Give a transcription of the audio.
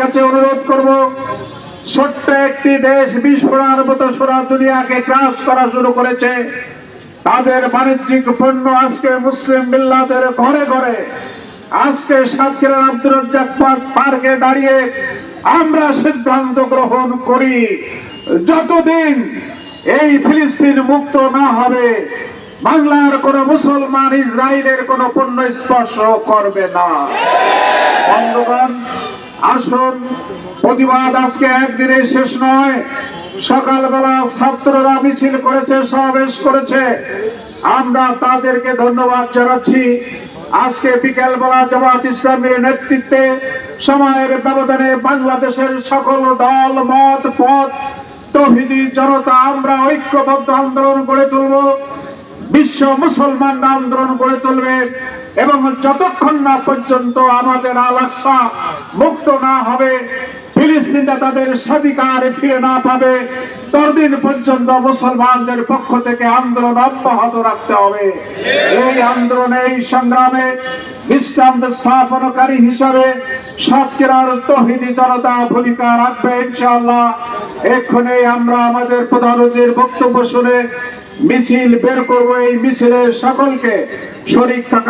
কাছে অনুরোধ করব, ছোট্ট একটি দেশ বিস্ফোরণের মতো সারা দুনিয়াকে ক্রাশ করা শুরু করেছে। তাদের বাণিজ্যিক পণ্য আজকে মুসলিম মিল্লাদের ঘরে ঘরে। আজকে সাতক্ষীরার আব্দুর রাজ্জাক পার্কে দাঁড়িয়ে আমরা সিদ্ধান্ত গ্রহণ করি, যতদিন এই ফিলিস্তিন মুক্ত না হবে, বাংলার কোন মুসলমান ইসরায়েলের কোন পণ্য স্পর্শ করবে না। বন্ধুগণ আসুন প্রতিবাদ আজকে একদিনে শেষ নয়। সকালবেলা ছাত্ররা মিছিল করেছে, সমাবেশ করেছে। আমরা তাদেরকে ধন্যবাদ জানাচ্ছি। আজকে বিকেলবেলা জামাত ইসলামের নেতৃত্বে সময়ের ব্যবধানে বাংলাদেশের সকল দল, মত, পথ, তহিদি, জনতা, আমরা ঐক্যবদ্ধ আন্দোলন গড়ে তুলব। বিশ্ব মুসলমানরা আন্দোলন গড়ে তুলবে এবং যতক্ষণ না পর্যন্ত আমাদের আলাক্সা মুক্ত না হবে ফিলিস্তিনরা তাদের স্বাধিকার ফিরে না পাবে। ততদিন পর্যন্ত মুসলমানদের পক্ষ থেকে আন্দোলন অব্যাহত রাখতে হবে। এই আন্দোলনে, এই সংগ্রামে দৃষ্টান্ত স্থাপনকারী হিসাবে সাতক্ষীরার তহিদি জনতা ভূমিকা রাখবে ইনশাআল্লাহ। এক্ষুনি আমরা আমাদের প্রধান অতিথির বক্তব্য শুনে মিছিল বের করব। এই মিছিলে সকলকে শরীর থাকা